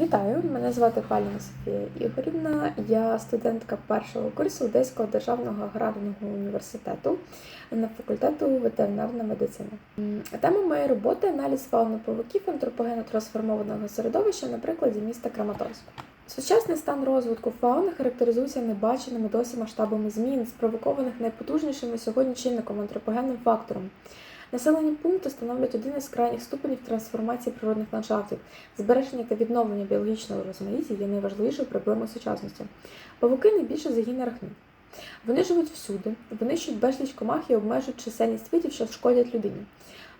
Вітаю, мене звати Паліна Софія Ігорівна. Я студентка першого курсу Одеського державного аграрного університету на факультету ветеринарна медицина. Тема моєї роботи аналіз фауни павуків антропогенно трансформованого середовища на прикладі міста Краматорськ. Сучасний стан розвитку фауни характеризується небаченими досі масштабами змін, спровокованих найпотужнішим сьогодні чинником антропогенним фактором. Населені пункти становлять один із крайніх ступенів трансформації природних ландшафтів. Збереження та відновлення біологічного розмаїття є найважливішою проблемою сучасності. Павуки найбільше загін арахнid. Вони живуть всюди, винищують безліч комах і обмежують чисельність видів, що шкодять людині.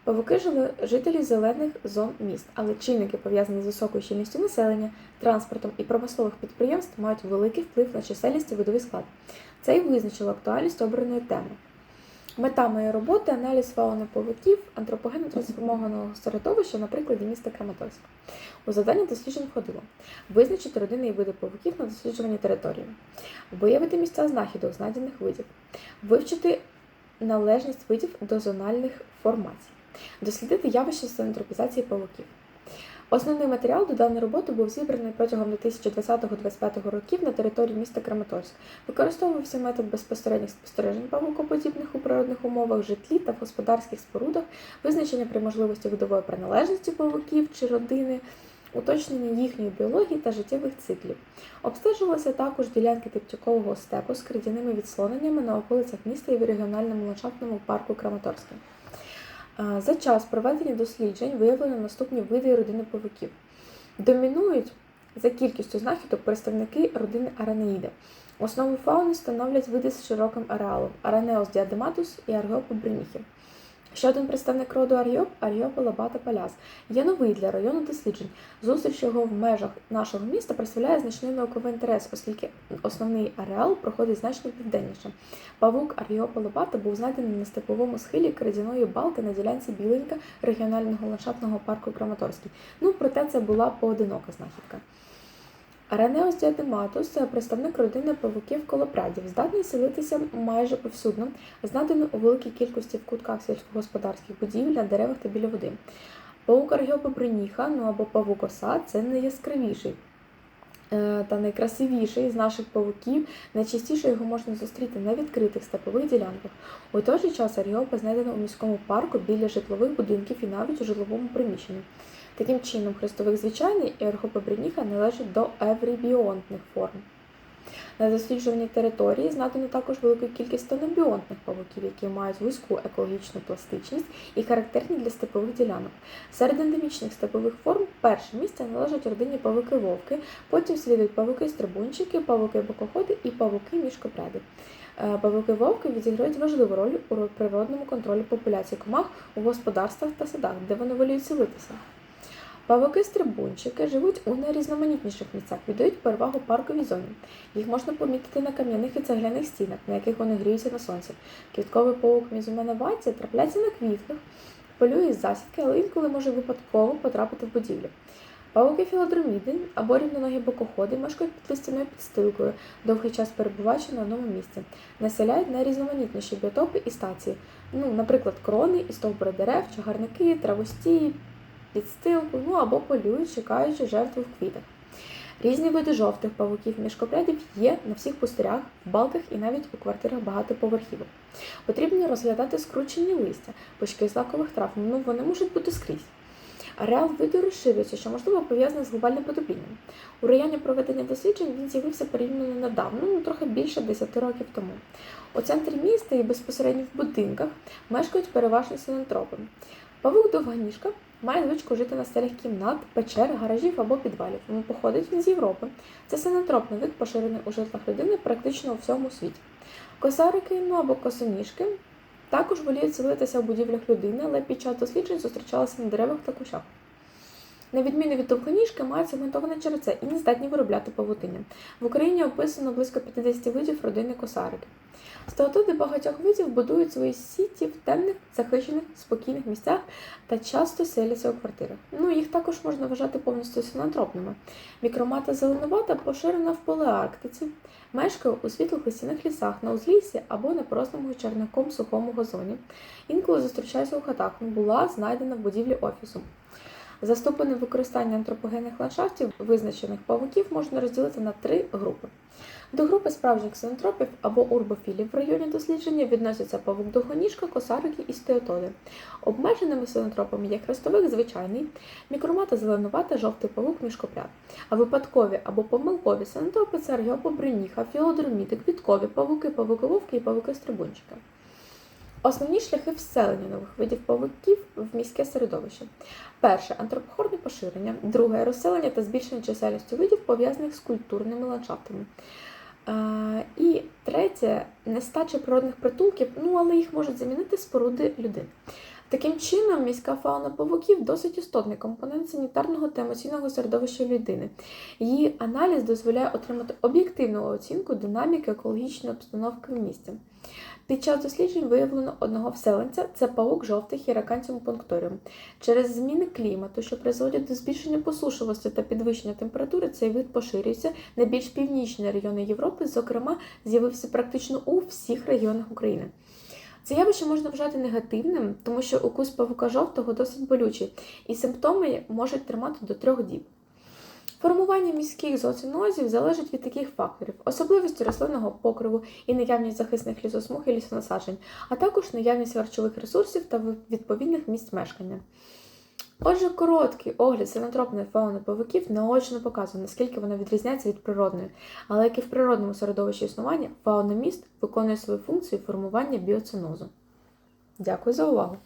Павуки жили жителі зелених зон міст, але чинники, пов'язані з високою щільністю населення, транспортом і промислових підприємств, мають великий вплив на чисельність і видовий склад. Це й визначило актуальність обраної теми. Мета моєї роботи аналіз фауни павуків антропогенно трансформованого середовища на прикладі міста Краматорськ. У завдання досліджень входило визначити родини і види павуків на досліджуваній території, виявити місця знахідок знайдених видів, вивчити належність видів до зональних формацій, дослідити явище синтропізації павуків. Основний матеріал до даної роботи був зібраний протягом 2020-2025 років на території міста Краматорськ. Використовувався метод безпосередніх спостережень павукоподібних у природних умовах, житлі та в господарських спорудах, визначення при можливості видової приналежності павуків чи родини, уточнення їхньої біології та життєвих циклів. Обстежувалися також ділянки типтюкового степу з кридяними відслоненнями на околицях міста і в регіональному ландшафтному парку Краматорське. За час проведення досліджень виявлено наступні види родини павуків. Домінують за кількістю знахідок представники родини аранеїди. Основу фауни становлять види з широким ареалом Аранеос діадематус і Аргіопа бреніхи. Ще один представник роду Аріоп Аріопа лабата паляс є новий для району досліджень. Зустріч його в межах нашого міста представляє значний науковий інтерес, оскільки основний ареал проходить значно південніше. Павук Аріопа лобата був знайдений на степовому схилі крадяної балки на ділянці Біленька регіонального ландшафтного парку Краматорський. Ну, проте це була поодинока знахідка. Аренеос діадематус – представник родини павуків колопрядів, здатний селитися майже повсюдно, знайдено у великій кількості в кутках сільськогосподарських будівель, на деревах та біля води. Павук аргіопобриніха, ну або павук оса – це найяскравіший е, та найкрасивіший з наших павуків. Найчастіше його можна зустріти на відкритих степових ділянках. У той же час аргіопа знайдено у міському парку біля житлових будинків і навіть у житловому приміщенні. Таким чином, хрестовик звичайний і архопобриніха належать до еврібіонтних форм. На досліджуваній території знайдено також велику кількість тонобіонтних павуків, які мають вузьку екологічну пластичність і характерні для степових ділянок. Серед ендемічних степових форм перше місце належать родині павуки-вовки, потім слідують павуки-стрибунчики, павуки-бокоходи і павуки-мішкопряди. Е, Павуки-вовки відіграють важливу роль у природному контролі популяції комах у господарствах та садах, де вони воліють селитися. Павуки-стрибунчики живуть у найрізноманітніших місцях, віддають перевагу парковій зоні. Їх можна помітити на кам'яних і цегляних стінах, на яких вони гріються на сонці. Квітковий паук мізумена ватці трапляється на квітках, полює з засідки, але інколи може випадково потрапити в будівлю. Павуки філодроміди або рівноногі бокоходи мешкають під листяною підстилкою, довгий час перебуваючи на одному місці, населяють найрізноманітніші біотопи і стації, ну, наприклад, крони і стовбури дерев, чагарники, травостії, підстилку, ну або полюють, чекаючи жертву в квітах. Різні види жовтих павуків мішкопрядів є на всіх пустирях, в балках і навіть у квартирах багатоповерхівок. Потрібно розглядати скручені листя, пучки злакових трав, ну вони можуть бути скрізь. Ареал виду розширюється, що можливо пов'язане з глобальним потеплінням. У районі проведення досліджень він з'явився порівняно недавно, ну трохи більше 10 років тому. У центрі міста і безпосередньо в будинках мешкають переважно синантропи. Павук довганіжка має звичку жити на стелях кімнат, печер, гаражів або підвалів. Він походить він з Європи. Це синантропний вид, поширений у житлах людини практично у всьому світі. Косарики ну або косоніжки також воліють селитися в будівлях людини, але під час досліджень зустрічалися на деревах та кущах. На відміну від довгоніжки, мають сегментоване черце і не здатні виробляти павутиння. В Україні описано близько 50 видів родини косарики. Стеотоди багатьох видів будують свої сіті в темних, захищених, спокійних місцях та часто селяться у квартирах. Ну, їх також можна вважати повністю синантропними. Мікромата зеленувата поширена в полеарктиці, мешкає у світлих листяних лісах на узліссі або на просному черником сухому газоні. Інколи зустрічається у хатах, була знайдена в будівлі офісу. Заступлене використання антропогенних ландшафтів визначених павуків можна розділити на три групи. До групи справжніх ксенотропів або урбофілів в районі дослідження відносяться павук довгоніжка, косарики і стеотоди. Обмеженими ксенотропами є хрестовик звичайний, мікромата зеленувата, жовтий павук мішкопряд. А випадкові або помилкові ксенотропи це аргіопобриніха, філодроміти, квіткові павуки, павукововки і павуки-стрибунчики. Основні шляхи вселення нових видів павуків в міське середовище. Перше антропохорне поширення, друге розселення та збільшення чисельності видів, пов'язаних з культурними ландшафтами. Е, І третє нестача природних притулків, ну але їх можуть замінити споруди людини. Таким чином, міська фауна павуків досить істотний компонент санітарного та емоційного середовища людини. Її аналіз дозволяє отримати об'єктивну оцінку динаміки екологічної обстановки в місті. Під час досліджень виявлено одного вселенця це паук жовтий хіраканціум пункторіум. Через зміни клімату, що призводять до збільшення посушливості та підвищення температури, цей вид поширюється на більш північні райони Європи, зокрема, з'явився практично у всіх регіонах України. Це явище можна вважати негативним, тому що укус павука жовтого досить болючий, і симптоми можуть тримати до трьох діб. Формування міських зооцинозів залежить від таких факторів: особливості рослинного покриву і наявність захисних лісосмуг і лісонасаджень, а також наявність харчових ресурсів та відповідних місць мешкання. Отже, короткий огляд синантропної фауни павуків наочно показує, наскільки вона відрізняється від природної, але як і в природному середовищі існування, фауна міст виконує свою функцію формування біоцинозу. Дякую за увагу!